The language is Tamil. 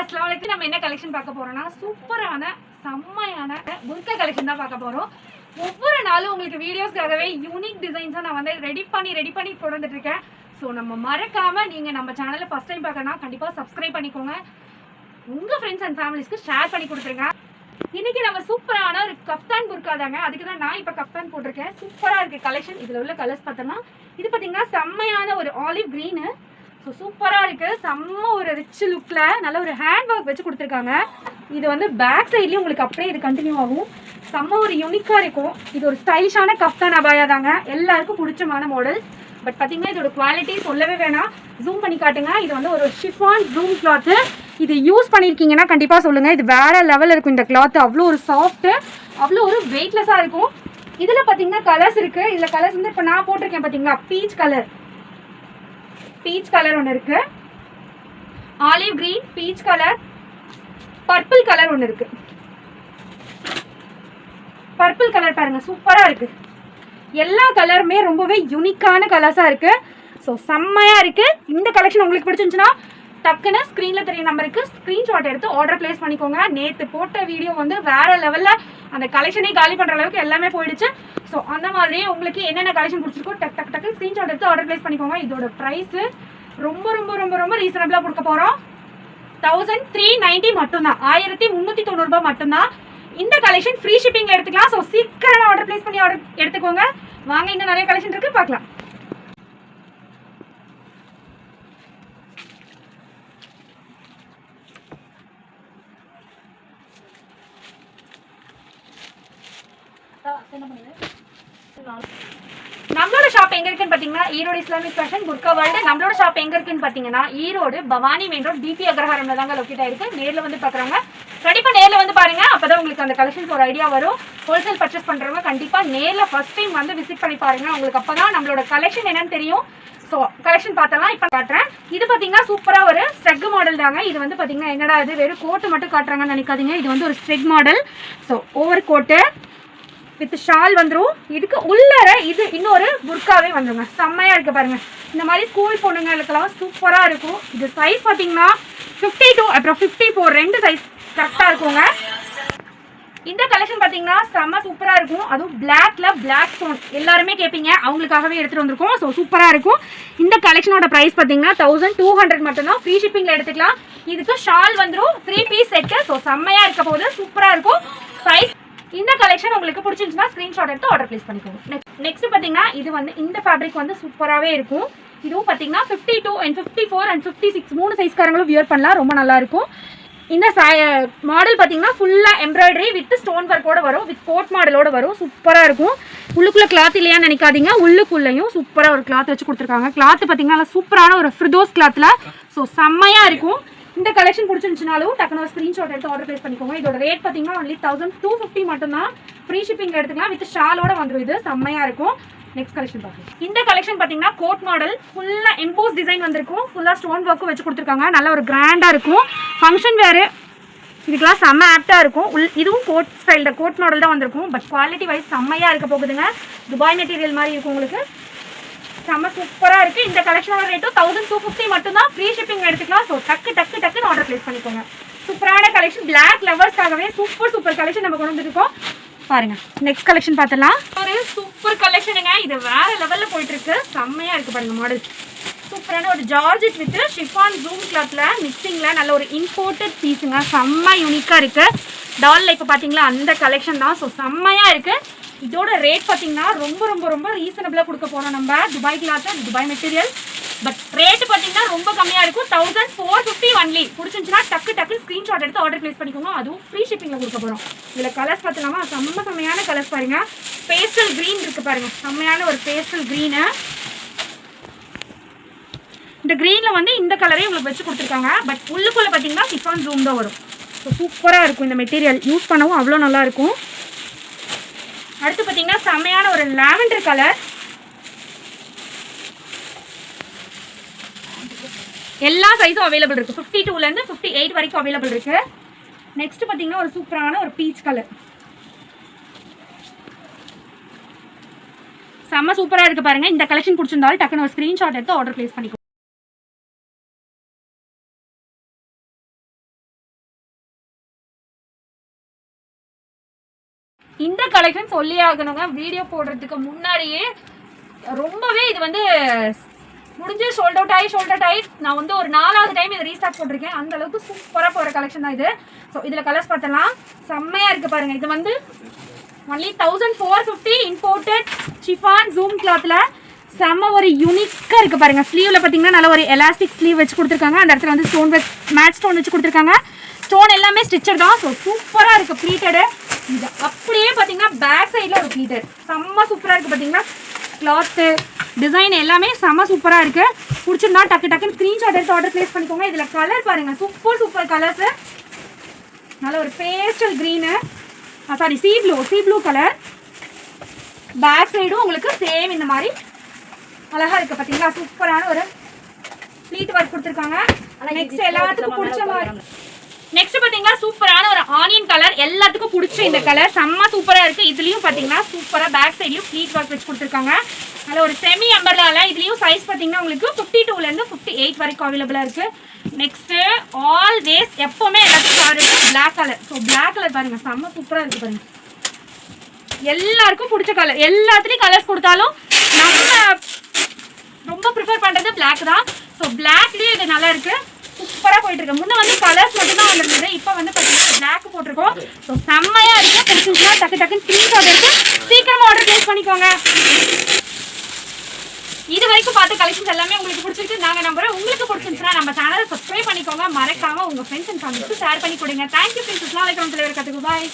அஸ்லாம் நம்ம என்ன கலெக்ஷன் பார்க்க போறோம்னா சூப்பரான செம்மையான புர்கா கலெக்ஷன் தான் பார்க்க போறோம். ஒவ்வொரு நாளும் உங்களுக்கு வீடியோஸ்க்காகவே யூனிக் டிசைன்ஸாக நான் வந்து ரெடி பண்ணி ரெடி பண்ணி கொண்டு வந்துட்டு இருக்கேன். ஸோ நம்ம மறக்காம நீங்க நம்ம சேனலை ஃபர்ஸ்ட் டைம் பார்க்கணும்னா கண்டிப்பாக சப்ஸ்கிரைப் பண்ணிக்கோங்க. உங்க ஃப்ரெண்ட்ஸ் அண்ட் ஃபேமிலிஸ்க்கு ஷேர் பண்ணி கொடுத்துருங்க. இன்னைக்கு நம்ம சூப்பரான ஒரு கப்தான் புர்கா தாங்க. அதுக்கு தான் நான் இப்போ கஃப்தான் போட்டிருக்கேன். சூப்பராக இருக்கு கலெக்ஷன் இதில் உள்ள கலர்ஸ் பார்த்தோம்னா இது பார்த்தீங்கன்னா செம்மையான ஒரு ஆலிவ் க்ரீனு ஸோ சூப்பராக இருக்குது செம்ம ஒரு ரிச் லுக்கில் நல்ல ஒரு ஹேண்ட் ஒர்க் வச்சு கொடுத்துருக்காங்க. இது வந்து பேக் சைட்லேயும் உங்களுக்கு அப்படியே இது கண்டினியூ ஆகும். செம்ம ஒரு யூனிக்காக இருக்கும். இது ஒரு ஸ்டைலிஷான கஃப்தான் அபாயா தாங்க. எல்லாருக்கும் பிடிச்சமான மாடல் பட் பார்த்தீங்கன்னா இதோட குவாலிட்டி சொல்லவே வேணாம். ஜூம் பண்ணி காட்டுங்க. இது வந்து ஒரு ஷிஃபான் ஜூம் கிளாத்து இது யூஸ் பண்ணியிருக்கீங்கன்னா கண்டிப்பாக சொல்லுங்கள் இது வேறு லெவலில் இருக்கும் இந்த கிளாத் அவ்வளோ ஒரு சாஃப்ட்டு அவ்வளோ ஒரு வெயிட்லெஸ்ஸாக இருக்கும். இதில் பார்த்தீங்கன்னா கலர்ஸ் இருக்குது இதில் கலர்ஸ் வந்து இப்போ நான் போட்டிருக்கேன் பார்த்தீங்களா பீச் கலர் பீச் கலர் ஒன்று இருக்கு. Olive green peach colour purple colour ஒன்று இருக்கு. பர்பிள் கலர் பாருங்க சூப்பரா இருக்கு. எல்லா கலருமே ரொம்பவே யூனிக்கான கலர்ஸா இருக்கு. ஸோ செம்மையா இருக்கு. இந்த கலெக்ஷன் உங்களுக்கு பிடிச்சிருந்துச்சுன்னா டக்குன்னு ஸ்க்ரீனில் தெரிய நம்பருக்கு ஸ்க்ரீன்ஷாட் எடுத்து ஆர்டர் ப்ளேஸ் பண்ணிக்கோங்க. நேற்று போட்ட வீடியோ வந்து வேற லெவலில் அந்த கலெக்ஷனே காலி பண்ணுற அளவுக்கு எல்லாமே போயிடுச்சு. ஸோ அந்த மாதிரி உங்களுக்கு என்னென்ன கலெக்ஷன் பிடிச்சிருக்கோ டக் டக் டக்கு ஸ்க்ரீன்ஷாட் எடுத்து ஆர்டர் ப்ளேஸ் பண்ணிக்கோங்க. இதோட ப்ரைஸு ரொம்ப ரொம்ப ரொம்ப ரொம்ப ரீசனபிளாக கொடுக்க போகிறோம் தௌசண்ட் த்ரீ நைன்ட்டி மட்டும்தான். ஆயிரத்தி முந்நூற்றி தொண்ணூறுபா மட்டும்தான். இந்த கலெக்ஷன் ஃப்ரீ ஷிப்பிங்கில் எடுத்துக்கலாம். ஸோ சீக்கிரமாக ஆர்டர் ப்ளேஸ் பண்ணி ஆர்டர் எடுத்துக்கோங்க. வாங்க இன்னும் நிறைய கலெக்ஷன் இருக்குது பார்க்கலாம். நம்மளோட ஷாப் எங்க இருக்குன்னு பாத்தீங்கன்னா ஈரோடு இஸ்லாமிக் ஃபேஷன் குட்கா வேர்ல்டு நம்மளோட ஷாப் எங்க இருக்குன்னு பாத்தீங்கன்னா Erode Bhavani main road TB அக்ரஹாரம்ல தாங்க லொக்கேட் ஆயிருக்கு. நேர்ல வந்து பாக்குறாங்க கண்டிப்பா நேர்ல வந்து பாருங்க. அப்பதான் உங்களுக்கு அந்த கலெக்ஷன்ஸ் ஒரு ஐடியா வரும். ஹோல்சேல் பர்ச்சேஸ் பண்றவங்க கண்டிப்பா நேர்ல ஃபர்ஸ்ட் டைம் வந்து விசிட் பண்ணி பாருங்க. உங்களுக்கு அப்பதான் நம்மளோட கலெக்ஷன் என்னன்னு தெரியும். ஸோ கலெக்ஷன் பார்த்தலாம் இப்போ காட்டுறேன். இது பார்த்தீங்கன்னா சூப்பராக ஒரு ஸ்ட்ரெக் மாடல் தாங்க. இது வந்து பார்த்தீங்கன்னா என்னடா இது? வெறும் கோட்டு மட்டும் காட்டுறாங்கன்னு நினைக்காதீங்க. இது வந்து ஒரு streak model so over coat with shawl வந்துடும் இதுக்கு உள்ளர இது இன்னொரு புர்காவே வந்துருங்க. செம்மையாக இருக்குது பாருங்கள் இந்த மாதிரி ஸ்கூல் பொண்ணுங்களுக்கெல்லாம் சூப்பராக இருக்கும். இது சைஸ் பார்த்தீங்கன்னா ஃபிஃப்டி டூ அப்புறம் 54 ஃபோர் ரெண்டு சைஸ் கரெக்டாக இருக்குங்க. இந்த கலெக்ஷன் பார்த்தீங்கன்னா செம்ம சூப்பராக இருக்கும். அதுவும் பிளாக்ல பிளாக் ஸ்டோன் எல்லாருமே கேட்பீங்க அவங்களுக்காகவே எடுத்துகிட்டு வந்திருக்கோம். ஸோ சூப்பராக இருக்கும். இந்த கலெக்ஷனோட ப்ரைஸ் பார்த்தீங்கன்னா தௌசண்ட் டூ ஹண்ட்ரட் மட்டும்தான். ஃப்ரீ ஷிப்பிங்கில் எடுத்துக்கலாம். இதுக்கு ஷால் வந்துடும் த்ரீ பீஸ் செட்டு ஸோ செம்மையாக இருக்க போது சூப்பராக இருக்கும். சைஸ் இந்த கலெக்ஷன் உங்களுக்கு பிடிச்சிருந்துச்சுன்னா ஸ்க்ரீன்ஷாட் எடுத்து ஆர்டர் ப்ளேஸ் பண்ணிக்கோங்க. நெக்ஸ்ட் நெக்ஸ்ட் பார்த்தீங்கன்னா இது வந்து இந்த ஃபேப்ரிக் வந்து சூப்பராகவே இருக்கும். இதுவும் பார்த்தீங்கன்னா fifty two and fifty four and fifty six மூணு சைஸ்காரங்களும் வியர் பண்ணலாம். ரொம்ப நல்லாயிருக்கும் இந்த மாடல் பார்த்தீங்கன்னா ஃபுல்லாக எம்ப்ராய்டரி வித் ஸ்டோன் ஒர்க்கோடு வரும். வித் கோட் மாடலோட வரும். சூப்பராக இருக்கும். உள்ளுக்குள்ளே கிளாத் இல்லையான்னு நினைக்காதீங்க. உள்ளுக்குள்ளேயும் சூப்பராக ஒரு கிளாத் வச்சு கொடுத்துருக்காங்க. கிளாத் பார்த்தீங்கன்னா சூப்பரான ஒரு ஃப்ரிதோஸ் கிளாத்தில் ஸோ செம்மையாக இருக்கும். இந்த கலெக்ஷன் பிடிச்சிருந்துச்சுனாலும் டக்குனு ஒரு ஸ்க்ரீன்ஷாட் எடுத்து ஆர்டர் ப்ளேஸ் பண்ணிக்கோங்க. இதோட ரேட் பார்த்தீங்கன்னா ஒன்லி தௌசண்ட் டூ ஃபிஃப்டி மட்டும்தான். ஃப்ரீ ஷிப்பிங் எடுத்துக்கலாம். வித் ஷாலோட வந்துடும் இது செம்மையாக இருக்கும். நெக்ஸ்ட் கலெக்ஷன் பார்க்கலாம். இந்த கலெக்ஷன் பார்த்தீங்கன்னா கோட் மாடல் ஃபுல்லாக எம்போஸ் டிசைன் வந்திருக்கும். ஃபுல்லாக ஸ்டோன் ஒர்க்கும் வச்சு கொடுத்துருக்காங்க. நல்ல ஒரு கிராண்டாக இருக்கும். ஃபங்க்ஷன் வேறு இதுக்கெல்லாம் செம்ம ஆப்டாக இருக்கும். உள் இதுவும் கோட் ஸ்டைலில் கோட் மாடல் தான் வந்திருக்கும். பட் குவாலிட்டி வைஸ் செம்மையாக இருக்க போகுதுங்க. துபாய் மெட்டீரியல் மாதிரி இருக்கும் உங்களுக்கு. செம்ம சூப்பராக இருக்குது இந்த கலெக்ஷனோட ரேட்டும் தௌசண்ட் டூ ஃபிஃப்டி மட்டும்தான். ஃப்ரீ ஷிப்பிங் எடுத்துக்கலாம். ஸோ டக்கு டக்கு டக்குன்னு ஆர்டர் ப்ளேஸ் பண்ணிக்கோங்க. சூப்பரான கலெக்ஷன் பிளாக் லவர்ஸ்க்காகவே சூப்பர் சூப்பர் கலெக்ஷன் நம்ம கொண்டு வந்துருக்கோம். பாருங்க நெக்ஸ்ட் கலெக்ஷன் பார்த்தலாம் ஒரு சூப்பர் கலெக்ஷனுங்க இது வேற லெவல்ல போயிட்டு இருக்கு செம்மையா இருக்கு பாருங்க மாடல் சூப்பரான ஒரு ஜார்ஜெட் வித் ஷிஃபான் ஜூம் கிளாத்ல மிக்சிங்ல நல்ல ஒரு இம்போர்ட்டட் பீஸுங்க செம்ம யூனிக்கா இருக்கு. டால்ல இப்போ பாத்தீங்களா அந்த கலெக்ஷன் தான். ஸோ செம்மையா இருக்கு. இதோட ரேட் பார்த்தீங்கன்னா ரொம்ப ரொம்ப ரொம்ப ரீசனபிளாக கொடுக்க போகிறோம் நம்ம. Dubai cloth Dubai material but rate பார்த்தீங்கன்னா ரொம்ப கம்மியாக இருக்கும். தௌசண்ட் ஃபோர் ஃபிஃப்டி ஒன்லி பிடிச்சிருந்துச்சுன்னா டக்கு டக்கு ஸ்க்ரீன்ஷாட் எடுத்து ஆர்டர் ப்ளேஸ் பண்ணிக்கோங்க. அதுவும் ஃப்ரீ ஷிப்பிங்கில் கொடுக்க போகிறோம் இதில் கலர்ஸ் பார்த்தலாமா? செம்ம செம்மையான கலர்ஸ் பாருங்கள் பேஸ்டல் க்ரீன் இருக்குது பாருங்கள் செம்மையான ஒரு பேஸ்டல் க்ரீனு இந்த க்ரீனில் வந்து இந்த கலரே உங்களுக்கு வச்சு கொடுத்துருக்காங்க. பட் உள்ளுக்குள்ளே பார்த்தீங்கன்னா சிஃபான் ஜூம் தான் வரும். ஸோ சூப்பராக இருக்கும் இந்த மெட்டீரியல் யூஸ் பண்ணவும் அவ்வளோ நல்லாயிருக்கும் அடுத்து பார்த்தீங்கன்னா செம்மையான ஒரு லாவெண்டர் கலர். எல்லா சைஸும் அவைலபிள் இருக்கு. ஃபிஃப்டி டூலேருந்து ஃபிஃப்டி எயிட் வரைக்கும் அவைலபிள் இருக்கு. நெக்ஸ்ட் பார்த்தீங்கன்னா ஒரு சூப்பரான ஒரு பீச் கலர் செம்ம சூப்பராக இருக்கு பாருங்க. இந்த கலெக்ஷன் பிடிச்சிருந்தாலும் டக்குன்னு ஒரு ஸ்க்ரீன்ஷாட் எடுத்து ஆர்டர் ப்ளேஸ் பண்ணிக்கோ இந்த கலெக்ஷன் சொல்லி ஆகணுங்க வீடியோ போடுறதுக்கு முன்னாடியே ரொம்பவே இது வந்து முடிஞ்சு ஷோல்ட் அவுட் ஆகி ஷோல்ட் அவுட் ஆகி நான் வந்து ஒரு நாலாவது டைம் இதை ரீஸ்டார்ட் போட்டிருக்கேன். அந்த அளவுக்கு சூப்பராக போகிற கலெக்ஷன் தான் இது. ஸோ இதில் கலர்ஸ் பார்த்தலாம் செம்மையாக இருக்குது பாருங்கள் இது வந்து only thousand four fifty imported chiffon zoom கிளாத்தில் செம்ம ஒரு யூனிக்காக இருக்குது பாருங்கள் ஸ்லீவில் பார்த்தீங்கன்னா நல்ல ஒரு எலாஸ்டிக் ஸ்லீவ் வச்சு கொடுத்துருக்காங்க. அந்த இடத்துல வந்து ஸ்டோன் வச்சு மேட் ஸ்டோன் வச்சு கொடுத்துருக்காங்க. ஸ்டோன் எல்லாமே ஸ்டிச்சர் தான். ஸோ சூப்பராக இருக்குது ப்ளீட்டடு இது அப்படியே பார்த்தீங்கன்னா பேக் சைடில் ஒரு ப்ளீட்டட் செம்ம சூப்பராக இருக்குது பார்த்தீங்கன்னா. கிளாத்து டிசைன் எல்லாமே செம்ம சூப்பராக இருக்குது பிடிச்சிருந்தா டக்கு டக்குன்னு ஸ்க்ரீன்ஷாட் எடுத்து ஆர்டர் ப்ளேஸ் பண்ணிக்கோங்க. இதில் கலர் பாருங்கள் சூப்பர் சூப்பர் கலர்ஸு நல்ல ஒரு pastel green sorry sea blue sea blue colour back சைடும் உங்களுக்கு சேம் இந்த மாதிரி அழகா இருக்கு பாத்தீங்களா சூப்பரான ஒரு ப்ளீட் ஒர்க் கொடுத்துருக்காங்க. நெக்ஸ்ட் எல்லாத்துக்கும் பிடிச்ச மாதிரி நெக்ஸ்ட் பார்த்தீங்கன்னா சூப்பரான ஒரு ஆனியன் கலர் எல்லாத்துக்கும் பிடிச்ச இந்த கலர் செம்ம சூப்பரா இருக்கு. இதுலயும் பாத்தீங்கன்னா சூப்பரா பேக் சைட்லயும் ப்ளீட் ஒர்க் வச்சு கொடுத்துருக்காங்க. அதில் ஒரு செமி அம்பர்லால இதுலயும் சைஸ் பாத்தீங்கன்னா உங்களுக்கு ஃபிஃப்டி டூல இருந்து ஃபிஃப்டி எயிட் வரைக்கும் அவைலபிளா இருக்கு. நெக்ஸ்ட் ஆல்வேஸ் எப்பவுமே எல்லாத்துக்கும் favourite black colour so black colour பாருங்க. செம்ம சூப்பரா இருக்கு பாருங்க. எல்லாருக்கும் பிடிச்ச கலர் எல்லாத்துலேயும் கலர்ஸ் கொடுத்தாலும் நம்ம ரொம்ப ப்ரிஃபர் பண்ணுறது பிளாக் தான். ஸோ பிளாக்லேயும் இது நல்லா இருக்கு. சூப்பராக போயிட்டு இருக்கு. முன்ன வந்து கலர்ஸ் மட்டும் தான் வந்திருந்தது. இப்போ வந்து பார்த்தீங்கன்னா பிளாக் போட்டிருக்கோம். ஸோ செம்மையா இருக்கு. பிடிச்சிருந்துச்சுன்னா டக்கு டக்குன்னு ஸ்க்ரீன்ஷாட் எடுத்து சீக்கிரமா ஆர்டர் பிளேஸ் பண்ணிக்கோங்க. இது வரைக்கும் பார்த்த கலெக்ஷன்ஸ் எல்லாமே உங்களுக்கு பிடிச்சிருக்கு. நாங்கள் நம்புறோம் உங்களுக்கு பிடிச்சிருந்துச்சுன்னா நம்ம சேனலை சப்ஸ்கிரைப் பண்ணிக்கோங்க. மறக்காம உங்க ஃப்ரெண்ட்ஸ் அண்ட் ஃபேமிலிக்கு ஷேர் பண்ணி கொடுங்க. தேங்க்யூ ஃப்ரெண்ட்ஸ் நாளைக்கு வந்து தலைவர் கத்துக்கு. பாய்